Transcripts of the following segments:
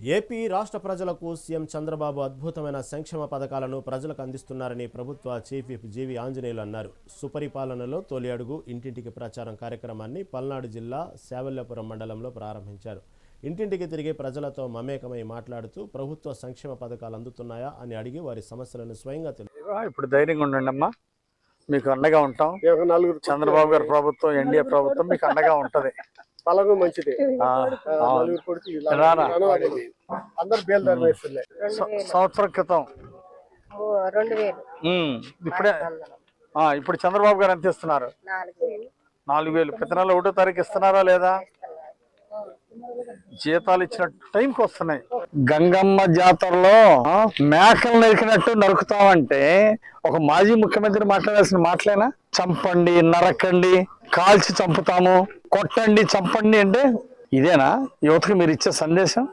AP రాష్ట్ర ప్రజలకు CM Chandrababu అద్భుతమైన సంక్షేమ పథకాలను ప్రజలకు అందిస్తున్నారని ప్రభుత్వ చీఫ్ విప్ జీవి ఆంజనేయులు అన్నారు. సుపరిపాలనలో తొలి అడుగు ఇంటింటికి ప్రచారం కార్యక్రమాన్ని పల్నాడు జిల్లా శావల్యాపురం మండలంలో ప్రారంభించారు. ఇంటింటికి తిరిగి ప్రజలతో మమేకమై మాట్లాడుతూ ప్రభుత్వ సంక్షేమ పథకాలు అందుతున్నాయా అని అడిగి వారి సమస్యలను స్వయంగా ఇప్పుడు ధైర్యంగా ఉండండి అమ్మా. మీకు అండగా ఉంటాం. చంద్రబాబు గారి ప్రభుత్వం ఎన్డీఏ ప్రభుత్వం మీకు అండగా ఉంటది. పలము మంచిది. నలుగురు. అందరు బేల్దారు సంవత్సరం క్రితం. ఇప్పుడే. ఆ, ఇప్పుడు చంద్రబాబు గారు ఎంత ఇస్తున్నారు? నాలుగు వేలు. ప్రతి నెల ఒకటో తారీఖు ఇస్తున్నారా లేదా? జీతాలు ఇచ్చినట్టు టైంకి వస్తున్నాయి. గంగమ్మ జాతరలో మేకలు నరికినట్టు నరుకుతామంటే ఒక మాజీ ముఖ్యమంత్రి మాట్లాడాల్సిన మాటలేనా? చంపండి నరకండి కాల్చి చంపుతాము. కొట్టండి చంపండి అంటే ఇదేనా? యువతకు మీరు ఇచ్చే సందేశం?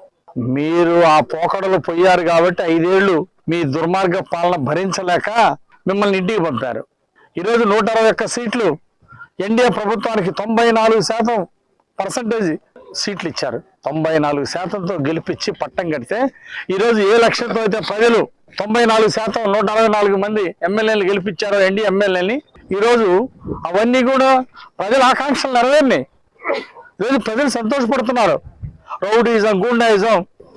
మీరు ఆ పోకడలు పోయారు కాబట్టి ఐదేళ్ళు మీ దుర్మార్గ పాలన భరించలేక మిమ్మల్ని ఇంటికి పంపారు. ఈరోజు నూట అరవై ఒక్క సీట్లు ఎన్డీఏ ప్రభుత్వానికి తొంభై నాలుగు శాతం పర్సంటేజ్ సీట్లు ఇచ్చారు. తొంభై నాలుగు శాతంతో గెలిపించి పట్టం కడితే ఈరోజు ఏ లక్ష్యంతో అయితే ప్రజలు తొంభై నాలుగు శాతం నూట అరవై నాలుగు మంది ఎమ్మెల్యేలు గెలిపించారో ఎన్డీ ఎమ్మెల్యేని ఈరోజు అవన్నీ కూడా ప్రజల ఆకాంక్షలు నెరవేరినాయి. ఈరోజు ప్రజలు సంతోషపడుతున్నారు. రౌడీజం గూండాయిజం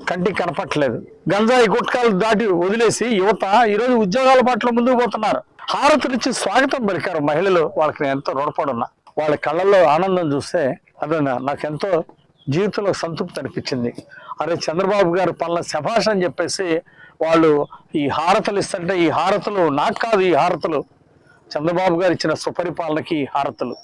కంటికి కనపట్లేదు గంజాయి గుట్కాలు దాటి వదిలేసి యువత ఈరోజు ఉద్యోగాల పట్ల ముందుకు పోతున్నారు. హారతులిచ్చి స్వాగతం పలికారు మహిళలు. వాళ్ళకి నేను ఎంతో రుణపడి ఉన్నా వాళ్ళ కళ్ళల్లో ఆనందం చూస్తే అదే నాకు నాకెంతో జీవితంలో సంతృప్తి అనిపించింది. అరే చంద్రబాబు గారు పనుల శభాష్ అని చెప్పేసి వాళ్ళు ఈ హారతలు ఇస్తుంటే ఈ హారతలు నాకు కాదు ఈ హారతలు చంద్రబాబు గారు ఇచ్చిన సుపరిపాలనకి హారతులు.